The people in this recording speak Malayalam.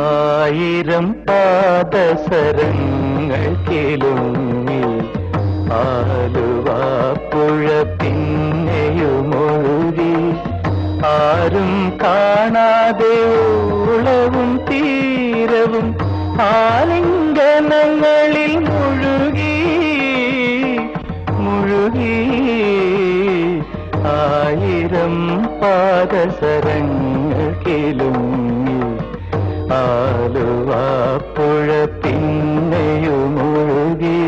ആയിരം പാദസരങ്ങൾ കിലുങ്ങി ആലുവാപ്പുഴ പിന്നെയുമൊഴുകി. ആരും കാണാതെ ഉളവും തീരവും ആലിംഗനങ്ങളിൽ മുഴുകി. മുഴുകി ആയിരം പാദസരങ്ങൾ കിലുങ്ങി ആലുവ പുഴ പിന്നെയും ഒഴുകി.